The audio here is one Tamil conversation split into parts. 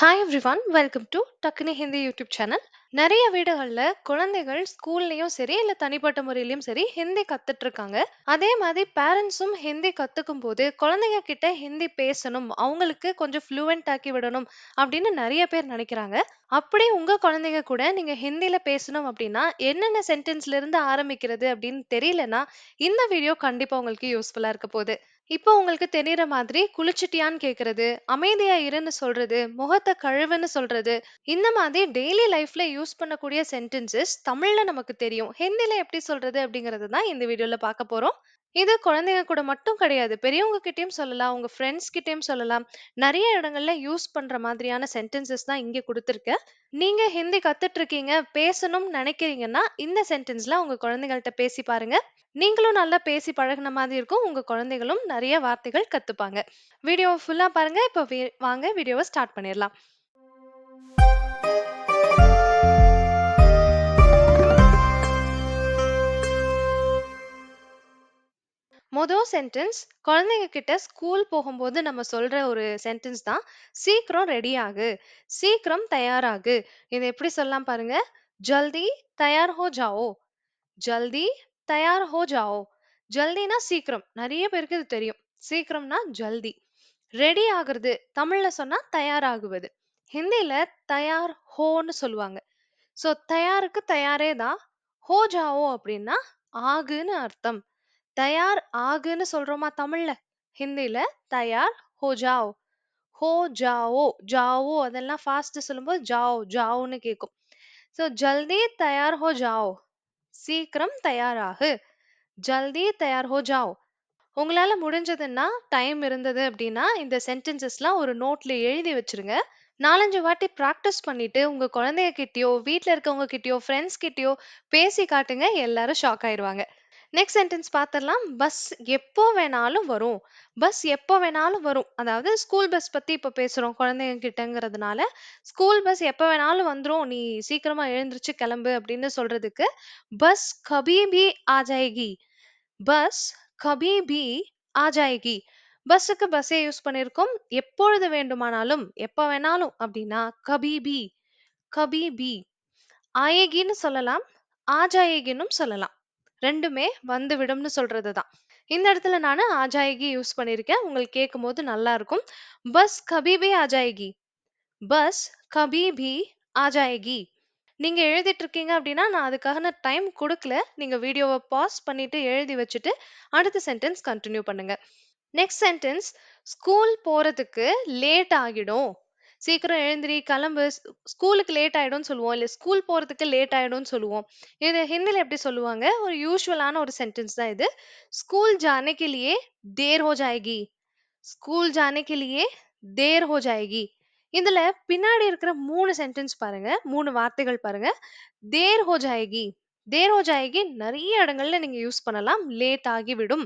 ஹாய் எவ்ரிவன் வெல்கம் டு டக்குனி ஹிந்தி யூடியூப் சேனல் நிறைய வீடுகளில் குழந்தைகள் ஸ்கூல்லையும் சரி இல்லை தனிப்பட்ட முறையிலையும் சரி ஹிந்தி கத்துட்டு இருக்காங்க. அதே மாதிரி பேரண்ட்ஸும் ஹிந்தி கத்துக்கும் போது குழந்தைங்க கிட்ட ஹிந்தி பேசணும் அவங்களுக்கு கொஞ்சம் ஃப்ளூவெண்ட் ஆக்கி விடணும் அப்படின்னு நிறைய பேர் நினைக்கிறாங்க. அப்படி உங்க குழந்தைங்க கூட நீங்க ஹிந்தியில் பேசணும் அப்படின்னா என்னென்ன சென்டென்ஸ்ல இருந்து ஆரம்பிக்கிறது அப்படின்னு தெரியலனா இந்த வீடியோ கண்டிப்பா உங்களுக்கு யூஸ்ஃபுல்லா இருக்க போகுது. இப்போ உங்களுக்கு தெரியற மாதிரி குளிச்சிட்டியான்னு கேக்குறது அமைதியா இருன்னு சொல்றது முகத்தை கழுவுன்னு சொல்றது இந்த மாதிரி டெய்லி லைஃப்ல யூஸ் பண்ணக்கூடிய சென்டென்சஸ் தமிழ்ல நமக்கு தெரியும். ஹிந்தில எப்படி சொல்றது அப்படிங்கறது தான் இந்த வீடியோல பார்க்க போறோம். இது குழந்தைங்க கூட மட்டும் கிடையாது. பெரியவங்க கிட்டயும் சொல்லலாம் உங்க ஃப்ரெண்ட்ஸ் கிட்டயும் சொல்லலாம். நிறைய இடங்கள்ல யூஸ் பண்ற மாதிரியான சென்டென்சஸ் தான் இங்க கொடுத்துருக்கேன் நீங்க ஹிந்தி கத்துட்டு இருக்கீங்க பேசணும்னு நினைக்கிறீங்கன்னா இந்த சென்டென்ஸ்ல உங்க குழந்தைகள்ட்ட பேசி பாருங்க. நீங்களும் நல்லா பேசி பழகுன மாதிரி இருக்கும். உங்க குழந்தைகளும் நிறைய வார்த்தைகள் கத்துப்பாங்க. வீடியோ ஃபுல்லா பாருங்க. இப்போ வாங்க வீடியோவை ஸ்டார்ட் பண்ணிடலாம். மொதல் சென்டென்ஸ் குழந்தைங்க கிட்ட ஸ்கூல் போகும்போது நம்ம சொல்ற ஒரு சென்டென்ஸ் தான் சீக்கிரம் ரெடி ஆகு. சீக்கிரம் தயாராகு. இதை எப்படி சொல்லலாம் பாருங்க? ஜல்தி தயார் ஹோ ஜாவோ. ஜல்தி தயார் ஹோ ஜாவோ. ஜல்தினா சீக்கிரம். நிறைய பேருக்கு இது தெரியும். சீக்கிரம்னா ஜல்தி. ரெடி ஆகுறது. தமிழ்ல சொன்னா தயாராகுவது. ஹிந்தியில தயார் ஹோன்னு சொல்லுவாங்க. ஸோ தயாருக்கு தயாரே தான். ஹோ ஜாவோ அப்படின்னா ஆகுன்னு அர்த்தம். தயார் ஆகுன்னு சொல்றோமா தமிழ்ல? ஹிந்தியில தயார் ஹோ ஜாவ். ஹோ ஜாவோ ஜாவோ அதெல்லாம் ஃபாஸ்ட் சொல்லும்போது ஜாவ் ஜாவோன்னு கேட்கும் ஸோ ஜல்தி தயார் ஹோ ஜாவ். சீக்கிரம் தயாராகு. ஜல்தி தயார் ஹோ ஜாவ். உங்களால முடிஞ்சதுன்னா டைம் இருந்தது அப்படின்னா இந்த சென்டென்சஸ்லாம் ஒரு நோட்ல எழுதி வச்சிருங்க. நாலஞ்சு வாட்டி ப்ராக்டிஸ் பண்ணிட்டு உங்க குழந்தைங்க கிட்டயோ வீட்டில் இருக்கவங்க கிட்டயோ ஃப்ரெண்ட்ஸ் கிட்டயோ பேசி காட்டுங்க எல்லாரும் ஷாக் ஆயிடுவாங்க நெக்ஸ்ட் சென்டென்ஸ் பார்த்துடலாம் பஸ் எப்போ வேணாலும் வரும். பஸ் எப்போ வேணாலும் வரும். அதாவது ஸ்கூல் பஸ் பற்றி இப்போ பேசுகிறோம் குழந்தைங்க கிட்டங்கிறதுனால ஸ்கூல் பஸ் எப்போ வேணாலும் வந்துடும் நீ சீக்கிரமாக எழுந்திரிச்சு கிளம்பு அப்படின்னு சொல்கிறதுக்கு பஸ் கபி பி ஆ ஜாயகி பஸ் கபி பி ஆ ஜாயகி பஸ்ஸுக்கு பஸ்ஸே யூஸ் பண்ணியிருக்கோம் எப்பொழுது வேண்டுமானாலும் எப்போ வேணாலும் அப்படின்னா கபி பி கபி பி ஆயேகின்னு சொல்லலாம். ஆஜாயேகின்னும் சொல்லலாம். ரெண்டுமே வந்து விடும்னு சொல்றது தான். இந்த இடத்துல நான் ஆஜாயகி யூஸ் பண்ணியிருக்கேன் உங்களுக்கு கேட்கும் போது நல்லா இருக்கும். பஸ் கபீபி ஆஜாயகி. பஸ் கபீபி ஆஜாயகி. நீங்கள் எழுதிட்டு இருக்கீங்க அப்படின்னா நான் அதுக்கான டைம் கொடுக்கல. நீங்கள் வீடியோவை பாஸ் பண்ணிட்டு எழுதி வச்சுட்டு அடுத்த சென்டென்ஸ் கண்டினியூ பண்ணுங்க. நெக்ஸ்ட் சென்டென்ஸ் ஸ்கூல் போகிறதுக்கு லேட் ஆகிடும். சீக்கிரம் எழுந்திரி கிளம்பு ஸ்கூலுக்கு லேட் ஆயிடும்னு சொல்லுவோம் இல்ல ஸ்கூல் போறதுக்கு லேட் ஆயிடும்னு சொல்லுவோம் இது ஹிந்தில எப்படி சொல்லுவாங்க ஒரு யூஷுவலான ஒரு சென்டென்ஸ் தான் இது ஸ்கூல் जाने के लिए देर हो जाएगी ஸ்கூல் जाने के लिए देर हो जाएगी இதுல பின்னாடி இருக்கிற மூணு சென்டென்ஸ் பாருங்க மூணு வார்த்தைகள் பாருங்க தேர் ஹோ ஜாயகி தேர் ஹோ ஜாயகி நிறைய இடங்கள்ல நீங்க யூஸ் பண்ணலாம் லேட் ஆகிவிடும்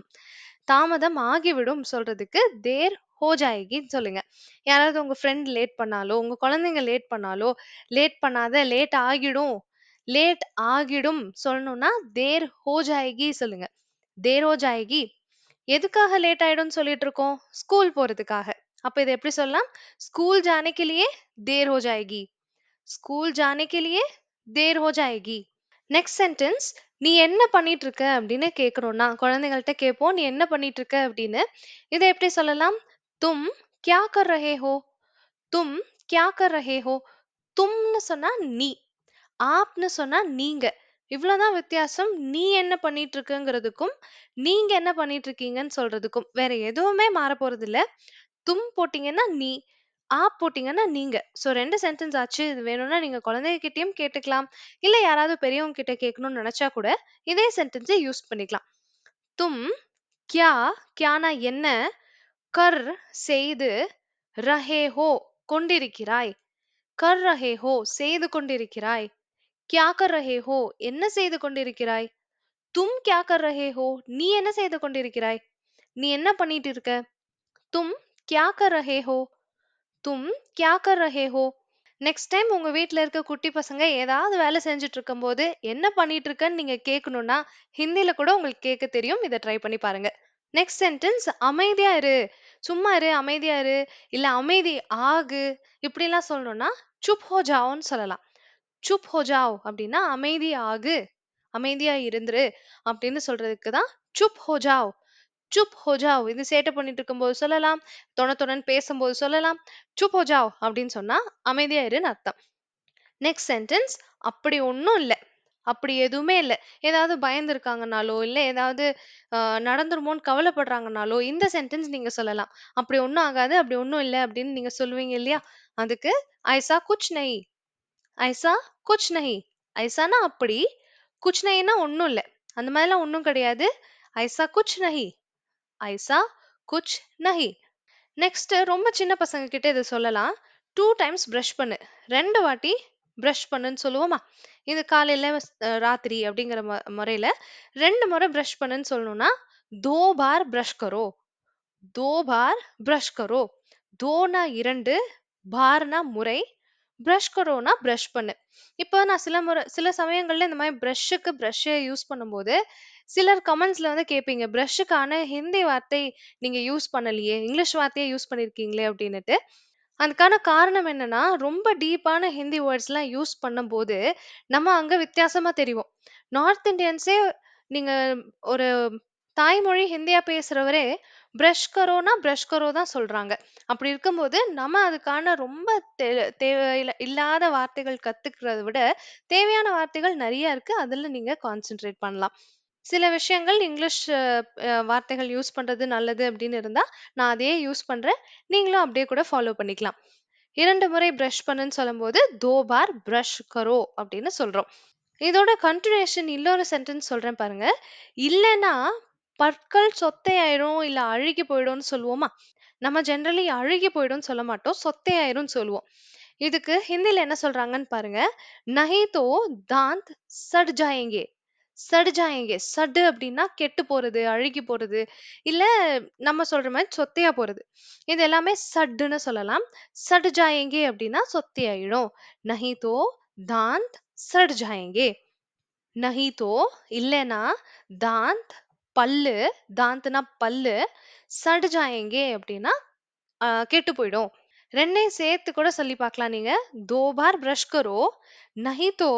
தாமதம் ஆகிவிடும் சொல்றதுக்கு தேர் ஹோ ஜாயகின்னு சொல்லுங்க யாராவது உங்க ஃப்ரெண்ட் லேட் பண்ணாலோ உங்க குழந்தைங்க லேட் பண்ணாலோ லேட் பண்ணாத லேட் ஆகிடும் லேட் ஆகிடும் சொல்லணும்னா தேர் ஹோ ஜாயகி சொல்லுங்க தேர் ஹோ ஜாயகி எதுக்காக லேட் ஆயிடும்னு சொல்லிட்டு இருக்கோம் ஸ்கூல் போறதுக்காக அப்ப இதை எப்படி சொல்லலாம் स्कूल जाने के लिए देर हो जाएगी स्कूल जाने के लिए देर हो जाएगी நெக்ஸ்ட் சென்டென்ஸ் நீ என்ன பண்ணிட்டு இருக்க அப்படின்னு கேட்கணும்னா குழந்தைகள்ட்ட கேட்போம் நீ என்ன பண்ணிட்டு இருக்க அப்படின்னு இதை எப்படி சொல்லலாம் தும் கியா கர் ரஹே ஹோ தும் கியா கர் ரஹே ஹோ தும்னு சொன்னா நீ. ஆப்னு சொன்னா நீங்க. இவ்வளவுதான் வித்தியாசம். நீ என்ன பண்ணிட்டு இருக்குங்கிறதுக்கும் நீங்க என்ன பண்ணிட்டு இருக்கீங்கன்னு சொல்றதுக்கும். வேற எதுவுமே மாற போறது இல்ல தும் போட்டீங்கன்னா நீ ஆப் போட்டீங்கன்னா நீங்க. ஸோ ரெண்டு சென்டென்ஸ் ஆச்சு. இது வேணும்னா நீங்க குழந்தைங்க கேட்டுக்கலாம். இல்ல யாராவது பெரியவங்க கிட்ட கேட்கணும்னு நினைச்சா கூட இதே சென்டென்ஸை யூஸ் பண்ணிக்கலாம். தும் கியா கியானா என்ன? கர் செய்து ரஹே ஹோ கொண்டிருக்கிறாய். கர் ரஹே ஹோ செய்து கொண்டிருக்கிறாய். கியா கர் ரஹே ஹோ என்ன செய்து கொண்டிருக்கிறாய்? தும் கியா கர் ரஹே ஹோ நீ என்ன செய்து கொண்டிருக்கிறாய்? நீ என்ன பண்ணிட்டு இருக்க? தும் கியா கர் ரஹே ஹோ. தும் கியா கர் ரஹே ஹோ. நெக்ஸ்ட் டைம் உங்க வீட்டில் இருக்க குட்டி பசங்க ஏதாவது வேலை செஞ்சுட்டு இருக்கும்போது என்ன பண்ணிட்டு இருக்கன்னு நீங்க கேட்கணும்னா ஹிந்தியில கூட உங்களுக்கு கேட்க தெரியும். இதை ட்ரை பண்ணி பாருங்க. நெக்ஸ்ட் சென்டென்ஸ் அமைதியா இரு. சும்மா இரு, அமைதியா இரு, இல்ல அமைதி ஆகு. இப்படிலாம் சொல்லணும்னா, "சுப் ஹோ ஜாவோன்னு" சொல்லலாம். "சுப் ஹோ ஜாவ்" அப்படின்னா அமைதி ஆகு, அமைதியா இருந்துரு அப்படின்னு சொல்றதுக்கு தான் "சுப் ஹோ ஜாவ்." "சுப் ஹோ ஜாவ்" இது சேட்டை பண்ணிட்டு இருக்கும்போது சொல்லலாம். தொண தொணன்னு பேசும்போது சொல்லலாம். "சுப் ஹோ ஜாவ்" அப்படின்னு சொன்னா அமைதியா இருன்னு அர்த்தம். நெக்ஸ்ட் சென்டென்ஸ் அப்படி ஒன்றும் இல்ல. அப்படி எதுவுமே இல்ல. ஏதாவது பயந்துருக்காங்கனாலோ இல்ல ஏதாவது அ நடந்துருமோன்னு கவலைப்படுறாங்கனாலோ இந்த சென்டென்ஸ் நீங்க சொல்லலாம். "அப்படி ஒண்ணும் ஆகாது, அப்படி ஒண்ணும் இல்ல" அப்படின்னு நீங்க சொல்லுவீங்க இல்லையா? அதுக்கு "ஐசா குச் நஹி." ஐசா குச் நஹி. ஐசான்னா அப்படி, குச் நஹின்னா ஒண்ணும் இல்ல. அந்த மாதிரிலாம் ஒண்ணும் கிடையாது. ஐசா குச் நஹி. ஐசா குச் நஹி. நெக்ஸ்ட் ரொம்ப சின்ன பசங்க கிட்ட இத சொல்லலாம். 2 டைம்ஸ் பிரஷ் பண்ணு. 2 வாட்டி பிரஷ் பண்ணுன்னு சொல்லுவோமா? இது காலையில ராத்திரி அப்படிங்கிற ம முறையில 2 முறை பிரஷ் பண்ணுன்னு சொல்லணும்னா, தோ பார் ब्रश करो, 2 बार ब्रश करो." தோனா 2 பார்னா முறை, பிரஷ் கரோனா பிரஷ் பண்ணு. இப்போ நான் சில முறை சில சமயங்கள்ல இந்த மாதிரி பிரஷ்ஷுக்கு ப்ரஷ்ஷை யூஸ் பண்ணும்போது, சிலர் கமெண்ட்ஸ்ல வந்து கேட்பீங்க, "பிரஷ்ஷுக்கான ஹிந்தி வார்த்தை நீங்க யூஸ் பண்ணலையே! இங்கிலீஷ் வார்த்தையை யூஸ் பண்ணியிருக்கீங்களே!" அப்படின்னுட்டு. அதுக்கான காரணம் என்னன்னா, ரொம்ப டீப்பான ஹிந்தி வேர்ட்ஸ்லாம் யூஸ் பண்ணும்போது, நம்ம அங்க வித்தியாசமா தெரிவோம். நார்த் இண்டியன்ஸே நீங்க ஒரு தாய்மொழி ஹிந்தியா பேசுறவரே, பிரஷ் கரோனா, பிரஷ் கரோ தான் சொல்றாங்க. அப்படி இருக்கும்போது, நம்ம அதுக்கான ரொம்ப தே தேவையில்ல இல்லாத வார்த்தைகள் கத்துக்கிறத விட, தேவையான வார்த்தைகள் நெறைய இருக்கு. அதுல நீங்க கான்சன்ட்ரேட் பண்ணலாம். சில விஷயங்கள் இங்கிலீஷ் அ அ வார்த்தைகள் யூஸ் பண்றது நல்லது அப்படின்னு இருந்தா, நான் அதையே யூஸ் பண்றேன். நீங்களும் அப்படியே கூட ஃபாலோ பண்ணிக்கலாம். 2 முறை பிரஷ் பண்ணுன்னு சொல்லும்போது, "दो बार ब्रश करो" அப்படின்னு சொல்றோம். இதோட கன்டினியூஷன் இன்னொரு சென்டென்ஸ் சொல்றேன் பாருங்க. இல்லன்னா பற்கள் சொத்தையாயிரும், இல்ல அழுகி போயிடும்னு சொல்லுவோமா? நம்ம ஜெனரலி அழுகி போயிடும்னு சொல்ல மாட்டோம். சொத்தையாயிரும்னு சொல்லுவோம். இதுக்கு ஹிந்தில என்ன சொல்றாங்கன்னு பாருங்க. "नहीं तो दांत सड़ जाएंगे." சடு ஜாயிங்கே. சடு அப்படின்னா கெட்டு போறது, அழுகி போறது, இல்ல நம்ம சொல்ற மாதிரி சொத்தையா போறது. இது எல்லாமே சட்டுன்னு சொல்லலாம். சடு ஜாயேங்கே அப்படின்னா சொத்தையாயிடும். நஹிதோ தாந்த் சட் ஜாயேங்கே. நஹி தோ தாந்த் பல்லு தாந்த்னா பல்லு சட் ஜாயேங்கே அப்படின்னா அ, கெட்டு போயிடும். ரெண்டையும் சேர்த்து கூட சொல்லி பார்க்கலாம் நீங்க. தோபார் பிரஷ் கரோ நஹிதோ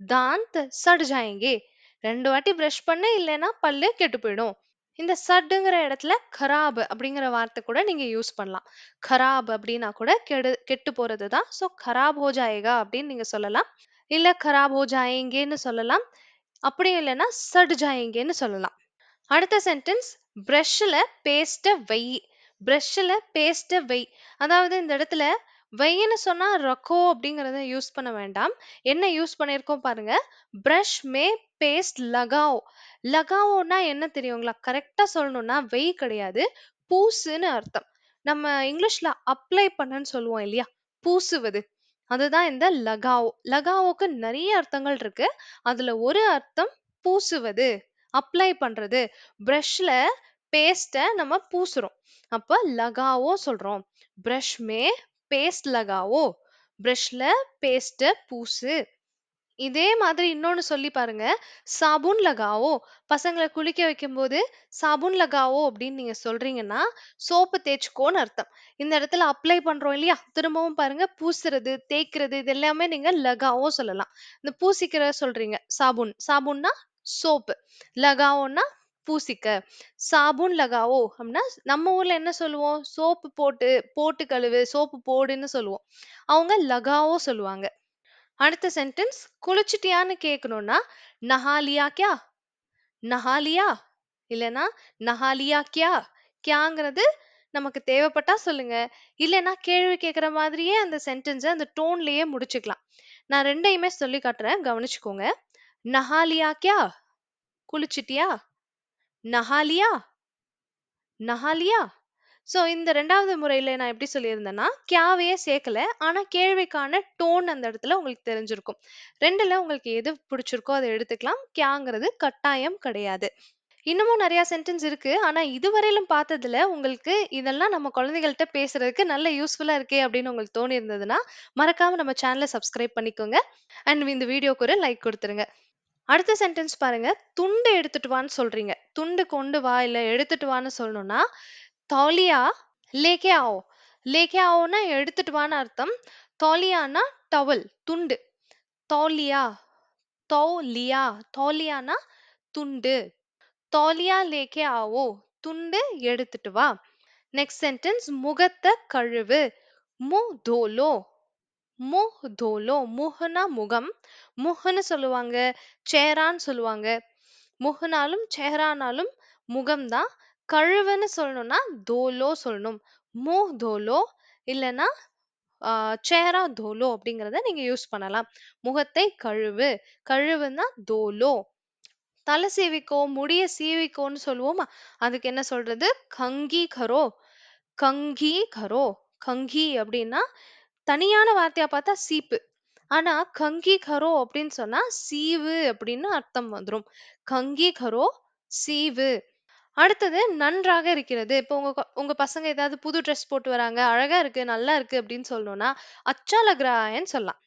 தாந்த் तो दांत ரெண்டு வாட்டி ப்ரஷ் பண்ண இல்லைன்னா பல்லு கெட்டு போயிடும். இந்த சட்டுங்கிற இடத்துல கராப் அப்படிங்கிற வார்த்தை கூட நீங்க யூஸ் பண்ணலாம். கராப் அப்படின்னா கூட கெடு கெட்டு போறது தான் ஸோ கராப் ஹோ ஜாயேகா அப்படின்னு நீங்க சொல்லலாம். இல்ல கராப் ஹோ ஜாயேங்கன்னு சொல்லலாம். அப்படி இல்லைன்னா சட் ஜாயேங்கன்னு சொல்லலாம். அடுத்த சென்டென்ஸ் ப்ரஷ்ஷில் பேஸ்ட்டை வெய் ப்ரஷ்ஷில் பேஸ்ட்டை வெய் அதாவது இந்த இடத்துல வெயின்னு சொன்னால் ரக்கோ அப்படிங்கிறத யூஸ் பண்ண வேண்டாம். என்ன யூஸ் பண்ணியிருக்கோம் பாருங்க. ப்ரஷ் மே பேஸ்ட் லகாவ் லகாவோன்னா என்ன தெரியுங்களா? கரெக்ட்டா சொல்லணும்னா வெய் கிடையாது. பூசுன்னு அர்த்தம். நம்ம இங்கிலீஷ்ல அப்ளை பண்ணன்னு சொல்லுவோம் இல்லையா? பூசுவது. அதுதான் இந்த லகாவோ. லகாவோக்கு நிறைய அர்த்தங்கள் இருக்கு. அதுல ஒரு அர்த்தம் பூசுவது, அப்ளை பண்றது. பிரஷ்ல பேஸ்ட்ட நம்ம பூசுறோம். அப்ப லகாவோ சொல்றோம். பிரஷ் மே பேஸ்ட் லகாவோ. பிரஷ்ல பேஸ்ட்ட பூசு. இதே மாதிரி இன்னொன்னு சொல்லி பாருங்க. சாபூன் லகாவோ. பசங்கள குளிக்க வைக்கும்போது, சாபூன் லகாவோ அப்படின்னு நீங்க சொல்றீங்கன்னா, சோப்பு தேய்ச்சுக்கோன்னு அர்த்தம். இந்த இடத்துல அப்ளை பண்றோம் இல்லையா? திரும்பவும் பாருங்க பூசுறது, தேய்க்கிறது இது எல்லாமே நீங்க லகாவோ சொல்லலாம். இந்த பூசிக்கிற சொல்றீங்க. சாபூன். சாபூன்னா சோப்பு. லகாவோன்னா பூசிக்க. சாபூன் லகாவோ அப்படின்னா, நம்ம ஊர்ல என்ன சொல்லுவோம்? சோப்பு போட்டு போட்டு கழுவு, சோப்பு போடுன்னு சொல்லுவோம். அவங்க லகாவோ சொல்லுவாங்க. அடுத்த சென்டென்ஸ் குளிச்சிட்டியான்னு கேட்கணும்னா, நஹாலியா கியா நஹாலியா இல்லைனா நஹாலியா கியா கியாங்கிறது க்யாங்கிறது நமக்கு தேவைப்பட்டா சொல்லுங்க. இல்லைன்னா கேள்வி கேட்குற மாதிரியே அந்த சென்டென்ஸை அந்த டோன்லேயே முடிச்சுக்கலாம். நான் ரெண்டையுமே சொல்லி காட்டுறேன். கவனிச்சுக்கோங்க. நஹாலியா கியா குளிச்சிட்டியா? நஹாலியா நஹாலியா ஸோ இந்த ரெண்டாவது முறையில நான் எப்படி சொல்லியிருந்தேன்னா, கேவையே சேர்க்கல. ஆனா கேள்விக்கான டோன் அந்த இடத்துல உங்களுக்கு தெரிஞ்சிருக்கும். ரெண்டுல உங்களுக்கு எது பிடிச்சிருக்கோ அதை எடுத்துக்கலாம். க்யாங்கிறது கட்டாயம் கிடையாது. இன்னமும் நிறையா சென்டென்ஸ் இருக்கு. ஆனா இதுவரையிலும் பார்த்ததுல உங்களுக்கு இதெல்லாம் நம்ம குழந்தைகள்கிட்ட பேசுறதுக்கு நல்ல யூஸ்ஃபுல்லா இருக்கே அப்படின்னு உங்களுக்கு தோணி இருந்ததுன்னா மறக்காம நம்ம சேனல சப்ஸ்கிரைப் பண்ணிக்கோங்க. அண்ட் இந்த வீடியோக்கு ஒரு லைக் கொடுத்துருங்க அடுத்த சென்டென்ஸ் பாருங்க. துண்டு எடுத்துட்டு வான்னு சொல்றீங்க. துண்டு கொண்டு வா, இல்ல எடுத்துட்டு வான்னு சொல்லணும்னா, தௌலியா லேக்கே ஆவோ. லேக்கே ஆவோன்னா எடுத்துட்டு வான்னு அர்த்தம். தௌலியான்னா டவல், துண்டு. தௌலியா, தௌலியா, தோலியானா துண்டு. தௌலியா லேக்கே ஆவோ. துண்டு எடுத்துட்டு வா. நெக்ஸ்ட் சென்டென்ஸ் முகத்த கழுவு. மு தோலோ. மு தோலோ. முகனா முகம். முகன்னு சொல்லுவாங்க. சேரான்னு சொல்லுவாங்க. முகனாலும் சேரானாலும் முகம்தான் கழுவுன்னு சொல்லணும்னா தோலோ சொல்லணும். முஹ் தோலோ இல்லன்னா சேரா தோலோ அப்படிங்கிறத நீங்க யூஸ் பண்ணலாம். முகத்தை கழுவு. கழுவுன்னா தோலோ. தலை சீவிக்கோ, முடிய சீவிக்கோன்னு சொல்லுவோமா? அதுக்கு என்ன சொல்றது? கங்கி கரோ. கங்கி கரோ. கங்கி அப்படின்னா தனியான வார்த்தையா பார்த்தா சீப்பு. ஆனா கங்கி கரோ அப்படின்னு சொன்னா சீவு அப்படின்னு அர்த்தம் வந்துடும் கங்கி கரோ சீவு. அடுத்தது நன்றாக இருக்கிறது. இப்போ உங்க கொ உங்க பசங்க ஏதாவது புது ட்ரெஸ் போட்டு வராங்க. அழகா இருக்கு, நல்லா இருக்கு அப்படின்னு சொல்லணும்னா, அச்சா லக் ரஹா சொல்லலாம்.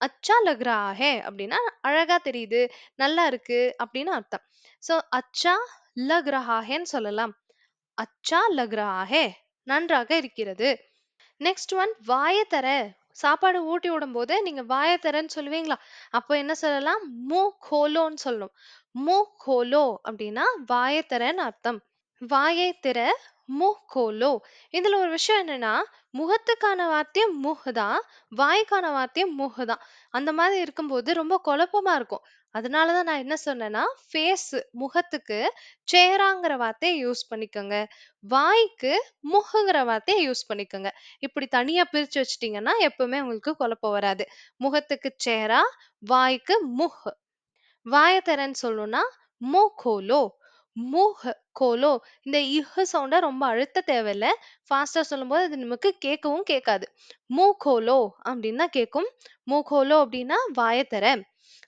அச்சா லக் ரஹா அப்படின்னா அழகா தெரியுது, நல்லா இருக்கு அப்படின்னு அர்த்தம். ஸோ அச்சா லக் ரஹா சொல்லலாம். அச்சா லக் ரஹா நன்றாக இருக்கிறது. நெக்ஸ்ட் ஒன் வாய தர. சாப்பாடு ஊட்டி விடும்போது நீங்க வாய தரன்னு சொல்லுவீங்களா? அப்போ என்ன சொல்லலாம்? "மூ கோலோன்னு சொல்லணும். "மூ கோலோ அப்படின்னா வாய தரன்னு அர்த்தம். வாயை திற, முஹ் கோலோ. இதுல ஒரு விஷயம் என்னன்னா, முகத்துக்கான வார்த்தையும் முஹ் தான். வாய்க்கான வார்த்தையும் முஹ் தான். அந்த மாதிரி இருக்கும்போது ரொம்ப குழப்பமா இருக்கும். அதனால தான் நான் என்ன சொன்னேன்னா, ஃபேஸ் முகத்துக்கு சேராங்கிற வார்த்தைய யூஸ் பண்ணிக்கோங்க. வாய்க்கு முஹ்ங்கிற வார்த்தைய யூஸ் பண்ணிக்கோங்க. இப்படி தனியா பிரிச்சு வச்சுட்டீங்கன்னா, எப்பவுமே உங்களுக்கு குழப்பம் வராது. முகத்துக்கு சேரா வாய்க்கு முஹ். வாய திறன்னு சொல்லணும்னா, "மு கோலோ. முஹ் கோலோ. இந்த இஹ் சவுண்ட ரொம்ப அழுத்த தேவையில்ல. ஃபாஸ்ட்டா சொல்லும்போது அது நமக்கு கேட்கவும் கேட்காது. "மு கோலோ அப்படின்னு தான் கேட்கும். "மு கோலோ அப்படின்னா வாய திற.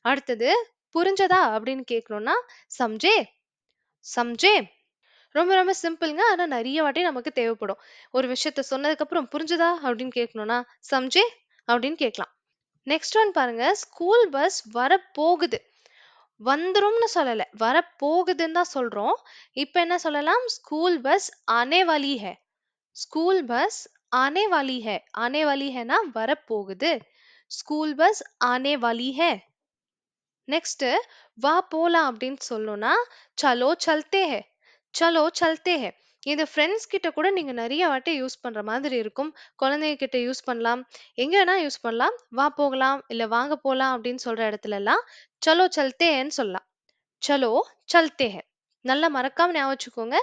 அடுத்தது புரிஞ்சதா அப்படின்னு கேட்கணும்னா, சம்ஜே. சம்ஜே. ரொம்ப ரொம்ப சிம்பிள்ங்க. ஆனால் நிறைய வாட்டி நமக்கு தேவைப்படும். ஒரு விஷயத்த சொன்னதுக்கப்புறம் புரிஞ்சதா அப்படின்னு கேட்கணும்னா, சம்ஜே அப்படின்னு கேட்கலாம். நெக்ஸ்ட் ஒன் பாருங்க. ஸ்கூல் பஸ் வரப்போகுது. வந்துரும்னு சொல்லலை வரப்போகுதுன்னு தான் சொல்கிறோம் இப்போ என்ன சொல்லலாம்? ஸ்கூல் பஸ் ஆனே வாலி ஹே ஸ்கூல் பஸ் ஆனே வாலி ஹே ஆனே வாலி ஹேனா வரப்போகுது. ஸ்கூல் பஸ் ஆனே வாலி ஹே நெக்ஸ்ட் வா போலாம் அப்படின்னு சொல்லணும்னா, சலோ சல்தே ஹே சலோ சல்தே ஹே இது ஃப்ரெண்ட்ஸ் கிட்ட கூட நீங்க நிறைய வாட்டி யூஸ் பண்ற மாதிரி இருக்கும். குழந்தைங்க கிட்ட யூஸ் பண்ணலாம். எங்க வேணா யூஸ் பண்ணலாம். வா போகலாம், இல்ல வாங்க போலாம் அப்படின்னு சொல்ற இடத்துல எல்லாம் சலோ சல்தேன்னு சொல்லலாம். சலோ சல்தே ஹே நல்லா மறக்காம ஞாபகம் வச்சுக்கோங்க.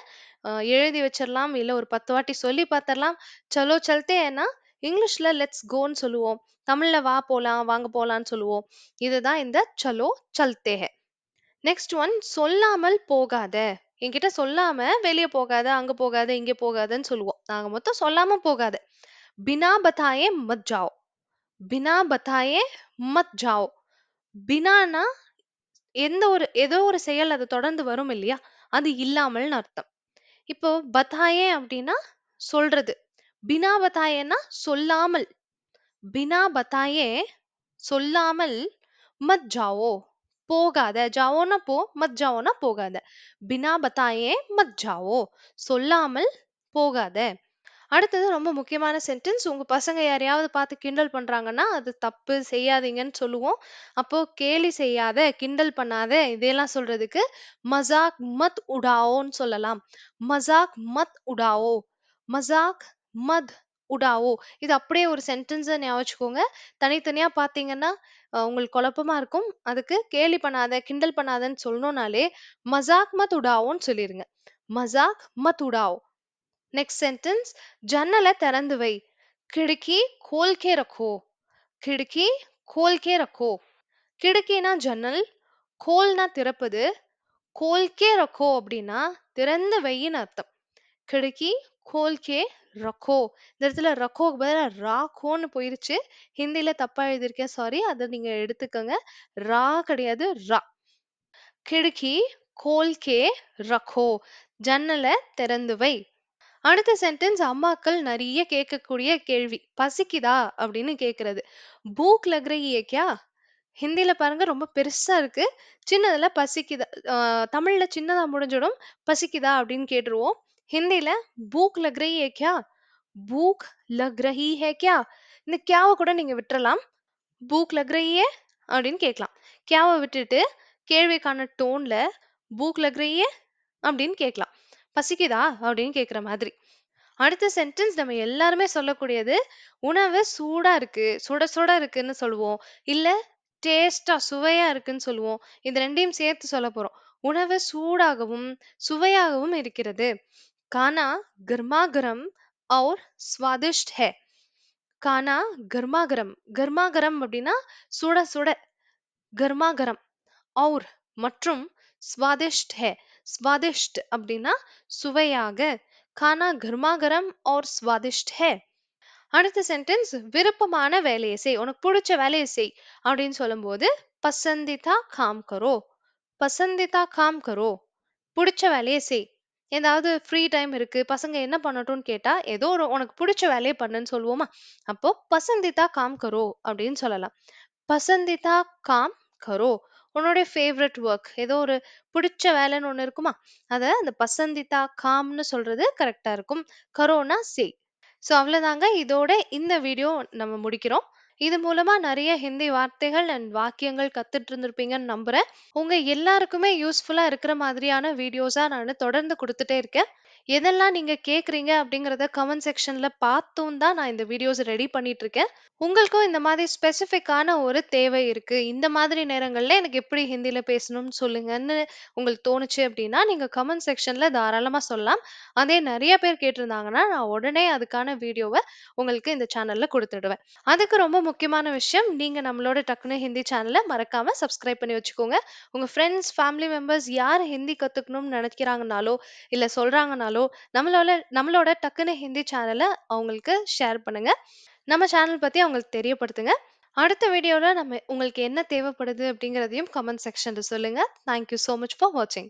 எழுதி வச்சிரலாம். இல்ல ஒரு 10 வாட்டி சொல்லி பார்த்துடலாம் சலோ சல்தேன்னா இங்கிலீஷ்ல லெட்ஸ் கோன்னு சொல்லுவோம். தமிழ்ல வா போலாம், வாங்க போலான்னு சொல்லுவோம். இதுதான் இந்த சலோ சல்தே நெக்ஸ்ட் ஒன் சொல்லாமல் போகாத. என்கிட்ட சொல்லாம வெளியே போகாத, அங்க போகாத, இங்க போகாதன்னு சொல்லுவோம். நாங்க மொத்தம் சொல்லாம போகாத. பினா பதாயே மத் ஜாவோ பினா பதாயே மத் ஜாவோ பினானா எந்த ஒரு ஏதோ ஒரு செயல் அது தொடர்ந்து வரும் இல்லையா? அது இல்லாமல்னு அர்த்தம். இப்போ பதாயே அப்படின்னா சொல்றது. பினா பதாயேன்னா சொல்லாமல். பினா பதாயே சொல்லாமல் மத் ஜாவோ போகாத. ஜாவோன்னா போ, மத் ஜாவோனா போகாத. பினா பதாயே மத் ஜாவோ சொல்லாமல் போகாத. அடுத்தது ரொம்ப முக்கியமான சென்டென்ஸ். உங்க பசங்க யாரையாவது பார்த்து கிண்டல் பண்றாங்கன்னா, அது தப்பு, செய்யாதீங்கன்னு சொல்லுவோம். அப்போ கேலி செய்யாத, கிண்டல் பண்ணாத இதெல்லாம் சொல்றதுக்கு மசாக் மத் உடாவோன்னு சொல்லலாம். மசாக் மத் உடாவோ. மசாக் மத் உடாவோ. இது அப்படியே ஒரு சென்டென்ஸா ஞாபகம் வச்சுக்கோங்க. தனித்தனியா பார்த்தீங்கன்னா, அ உங்களுக்கு குழப்பமா இருக்கும். அதுக்கு கேலி பண்ணாத, கிண்டல் பண்ணாதன்னு சொல்லணும்னாலே, மஸாக் மத் உடாவோன்னு சொல்லிருங்க. மஸாக் மத் உடாவோ. நெக்ஸ்ட் சென்டென்ஸ் ஜன்னல திறந்து வை. खिड़की खोल के रखो. खिड़की खोल के रखो. கிடுக்கினா ஜன்னல், கோல்னா திறப்பது, கோல் கே ரக்கோ அப்படின்னா திறந்து வைன்னு அர்த்தம். கிடுக்கி கோல் கே ரக்கோ. இந்த இடத்துல ரக்கோக்கு பதிலாக ராக்கோன்னு போயிருச்சு. ஹிந்தியில தப்பா எழுதியிருக்கேன் சாரி. அதை நீங்க எடுத்துக்கோங்க ரா கிடையாது ரா. கிடுக்கி கோல் கே ரக்கோ. ஜன்னலை திறந்து வை. அடுத்த சென்டென்ஸ் அம்மாக்கள் நிறைய கேட்கக்கூடிய கேள்வி. பசிக்குதா? அப்படின்னு கேட்கறது பூக் லக் ஹிந்தியில கியா? பாருங்க ரொம்ப பெருசா இருக்கு. சின்னதுல பசிக்குதா தமிழ்ல சின்னதா முடிஞ்சிடும். பசிக்குதா அப்படின்னு கேட்டுருவோம். ஹிந்தில பூக் லக் ரஹி ஹே கியா? பூக் லக் ரஹி ஹே கியா? இந்த கியாவை கூட நீங்க விட்டுறலாம். பூக் லக் ரஹி அப்படின்னு கேட்கலாம். கியாவை விட்டுட்டு கேள்விக்கான டோன்ல பூக் லக் ரஹி அப்படின்னு கேட்கலாம். பசிக்குதா? அப்படின்னு கேட்கிற மாதிரி. அடுத்த சென்டென்ஸ் நம்ம எல்லாருமே சொல்லக்கூடியது, உணவு சூடா இருக்கு. சுட சுட இருக்குன்னு சொல்லுவோம். இல்ல டேஸ்ட்டா சுவையா இருக்குன்னு சொல்லுவோம். இது ரெண்டையும் சேர்த்து சொல்ல போறோம். உணவு சூடாகவும், சுவையாகவும் இருக்கிறது. கானா கர்மா கரம் और स्वादिष्ट है. கானா கர்மா கரம். கர்மா கரம் அப்படின்னா சுட சுட. கர்மா கரம். और மற்றும் स्वादिष्ट है. स्वादिष्ट அப்படின்னா சுவையாக. கானா கர்மா கரம் और स्वादिष्ट है. அடுத்த சென்டென்ஸ் விருப்பமான வேலையை செய். உனக்கு புடிச்ச வேலையை செய் அப்படின்னு சொல்லும்போது பசந்திதா காம் கரோ. பசந்திதா காம் கரோ. புடிச்ச வேலையை செய். ஏதாவது ஃப்ரீ டைம் இருக்கு. பசங்க என்ன பண்ணட்டும்னு கேட்டா, ஏதோ ஒரு உனக்கு புடிச்ச வேலைய பண்ணுன்னு சொல்லுவோமா? அப்போ பசந்திதா காம் கரோ அப்படின்னு சொல்லலாம். பசந்திதா காம் கரோ. உன்னோட ஃபேவரட் வொர்க் ஏதோ ஒரு புடிச்ச வேலைன்னு ஒண்ணு இருக்குமா? அத அந்த பசந்திதா காம்னு சொல்றது கரெக்ட்டா இருக்கும். கரோனா செய். ஸோ அவ்வளோதாங்க. இதோட இந்த வீடியோ நம்ம முடிக்கிறோம். இது மூலமா நிறைய ஹிந்தி வார்த்தைகள் அண்ட் வாக்கியங்கள் கத்துட்டு இருந்திருப்பீங்கன்னு நம்புறேன். உங்க எல்லாருக்குமே யூஸ்ஃபுல்லா இருக்கிற மாதிரியான வீடியோஸா நானு தொடர்ந்து குடுத்துட்டே இருக்கேன். எதெல்லாம் நீங்க கேட்குறீங்க அப்படிங்கிறத கமெண்ட் செக்ஷன்ல பார்த்தும் தான் நான் இந்த வீடியோஸ் ரெடி பண்ணிட்டு இருக்கேன். உங்களுக்கும் இந்த மாதிரி ஸ்பெசிஃபிக்கான ஒரு தேவை இருக்கு. இந்த மாதிரி நேரங்கள்ல எனக்கு எப்படி ஹிந்தியில் பேசணும்னு சொல்லுங்கன்னு உங்களுக்கு தோணுச்சு அப்படின்னா, நீங்க கமெண்ட் செக்ஷன்ல தாராளமா சொல்லலாம். அதே நிறைய பேர் கேட்டிருந்தாங்கன்னா, நான் உடனே அதுக்கான வீடியோவை உங்களுக்கு இந்த சேனல்ல கொடுத்துடுவேன் அதுக்கு ரொம்ப முக்கியமான விஷயம், நீங்க நம்மளோட டக்குனு ஹிந்தி சேனலை மறக்காம சப்ஸ்கிரைப் பண்ணி வச்சுக்கோங்க. உங்க ஃப்ரெண்ட்ஸ், ஃபேமிலி மெம்பர்ஸ் யார் ஹிந்தி கத்துக்கணும்னு நினைக்கிறாங்கனாலோ இல்ல சொல்றாங்கனாலோ, நம்மளோட நம்மளோட டக்குன்னு ஹிந்தி சேனலை அவங்களுக்கு ஷேர் பண்ணுங்க. நம்ம சேனல் பத்தி அவங்களுக்கு தெரியப்படுத்துங்க. அடுத்த வீடியோல நம்ம உங்களுக்கு என்ன தேவைப்படுது அப்படிங்கிறதையும் கமெண்ட் செக்ஷன்ல சொல்லுங்க. Thank you so much for வாட்சிங்.